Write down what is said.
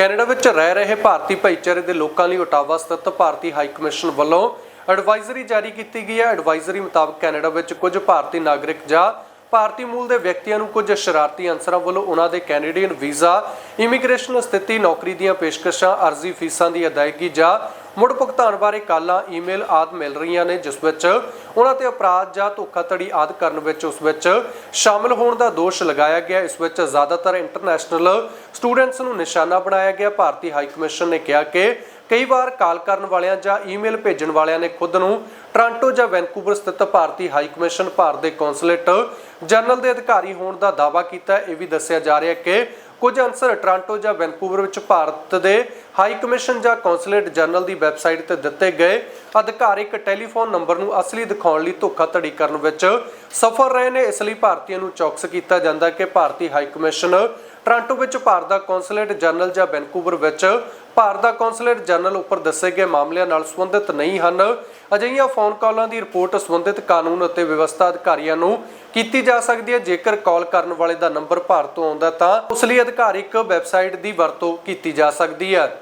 Canada ਵਿੱਚ ਰਹਿ ਰਹੇ ਭਾਰਤੀ ਭਾਈਚਾਰੇ ਦੇ ਲੋਕਾਂ ਲਈ ਓਟਾਵਾ ਸਥਿਤ ਭਾਰਤੀ ਹਾਈ ਕਮਿਸ਼ਨ ਵੱਲੋਂ ਐਡਵਾਈਜ਼ਰੀ ਜਾਰੀ ਕੀਤੀ ਗਈ ਹੈ। ਐਡਵਾਈਜ਼ਰੀ ਮੁਤਾਬਕ ਕੈਨੇਡਾ ਵਿੱਚ ਕੁਝ ਭਾਰਤੀ ਨਾਗਰਿਕ ਜਾਂ ਭਾਰਤੀ ਮੂਲ ਦੇ ਵਿਅਕਤੀਆਂ ਨੂੰ ਕੁਝ ਸ਼ਰਾਰਤੀ ਅਨਸਰਾਂ ਵੱਲੋਂ ਉਹਨਾਂ ਦੇ ਕੈਨੇਡੀਅਨ ਵੀਜ਼ਾ, ਇਮੀਗ੍ਰੇਸ਼ਨ ਸਥਿਤੀ, ਨੌਕਰੀ ਦੀਆਂ ਪੇਸ਼ਕਸ਼ਾਂ, ਅਰਜ਼ੀ, ਫੀਸਾਂ ਦੀ ਅਦਾਇਗੀ ਜਾਂ ਮੁੜ ਭੁਗਤਾਨ ਬਾਰੇ ਕਾਲਾਂ, ਈਮੇਲ ਆਦਿ ਮਿਲ ਰਹੀਆਂ ਨੇ, ਜਿਸ ਵਿੱਚ ਉਹਨਾਂ ਤੇ ਅਪਰਾਧ ਜਾਂ ਧੋਖਾਧੜੀ ਆਦਿ ਕਰਨ ਵਿੱਚ ਉਸ ਵਿੱਚ ਸ਼ਾਮਲ ਹੋਣ ਦਾ ਦੋਸ਼ ਲਗਾਇਆ ਗਿਆ। ਇਸ ਵਿੱਚ ਜ਼ਿਆਦਾਤਰ ਇੰਟਰਨੈਸ਼ਨਲ ਸਟੂਡੈਂਟਸ ਨੂੰ ਨਿਸ਼ਾਨਾ ਬਣਾਇਆ ਗਿਆ। ਭਾਰਤੀ ਹਾਈ ਕਮਿਸ਼ਨ ਨੇ ਕਿਹਾ ਕਿ ਕਈ ਵਾਰ ਕਾਲ ਕਰਨ ਵਾਲਿਆਂ ਜਾਂ ਈਮੇਲ ਭੇਜਣ ਵਾਲਿਆਂ ਨੇ ਖੁਦ ਨੂੰ ਟ੍ਰਾਂਟੋ ਜਾਂ ਵੈਨਕੂਵਰ ਸਥਿਤ ਭਾਰਤੀ ਹਾਈ ਕਮਿਸ਼ਨ ਭਾਰਤ ਦੇ ਕੌਂਸੂਲੇਟ ਜਨਰਲ ਦੇ ਅਧਿਕਾਰੀ ਹੋਣ ਦਾ ਦਾਅਵਾ ਕੀਤਾ। ਇਹ ਵੀ ਦੱਸਿਆ ਜਾ ਰਿਹਾ ਕਿ ਕੁਝ ਅਨਸਰ ਟ੍ਰਾਂਟੋ ਜਾਂ ਵੈਨਕੂਵਰ ਵਿੱਚ ਭਾਰਤ ਦੇ ਹਾਈ ਕਮਿਸ਼ਨ ਜਾਂ ਕੌਂਸੂਲੇਟ ਜਨਰਲ ਦੀ ਵੈਬਸਾਈਟ ਤੇ ਦਿੱਤੇ ਗਏ ਅਧਿਕਾਰਿਕ ਟੈਲੀਫੋਨ ਨੰਬਰ ਨੂੰ ਅਸਲੀ ਦਿਖਾਉਣ ਲਈ ਧੋਖਾਧੜੀ ਕਰਨ ਵਿੱਚ ਸਫਲ ਰਹੇ ਨੇ, ਇਸ ਲਈ ਭਾਰਤੀਆਂ ਨੂੰ ਚੌਕਸ ਕੀਤਾ ਜਾਂਦਾ ਕਿ ਭਾਰਤੀ ਹਾਈ ਕਮਿਸ਼ਨ ਟ੍ਰਾਂਟੋ ਵਿੱਚ ਭਾਰਤ ਦਾ ਕੌਂਸੂਲੇਟ ਜਨਰਲ ਜਾਂ ਵੈਨਕੂਵਰ ਵਿੱਚ ਭਾਰਤ ਦਾ ਕੌਂਸੂਲੇਟ ਜਨਰਲ ਉੱਪਰ ਦੱਸੇ ਗਏ ਮਾਮਲਿਆਂ ਨਾਲ ਸੰਬੰਧਿਤ ਨਹੀਂ ਹਨ। ਅਜਿਹੀਆਂ ਫੋਨ ਕਾਲਾਂ ਦੀ ਰਿਪੋਰਟ ਸੰਬੰਧਿਤ ਕਾਨੂੰਨ ਅਤੇ ਵਿਵਸਥਾ ਅਧਿਕਾਰੀਆਂ ਨੂੰ ਕੀਤੀ ਜਾ ਸਕਦੀ ਹੈ। ਜੇਕਰ ਕਾਲ ਕਰਨ ਵਾਲੇ ਦਾ ਨੰਬਰ ਭਾਰਤ ਤੋਂ ਆਉਂਦਾ ਤਾਂ ਉਸ ਲਈ ਅਧਿਕਾਰਿਕ ਵੈਬਸਾਈਟ ਦੀ ਵਰਤੋਂ ਕੀਤੀ ਜਾ ਸਕਦੀ ਹੈ।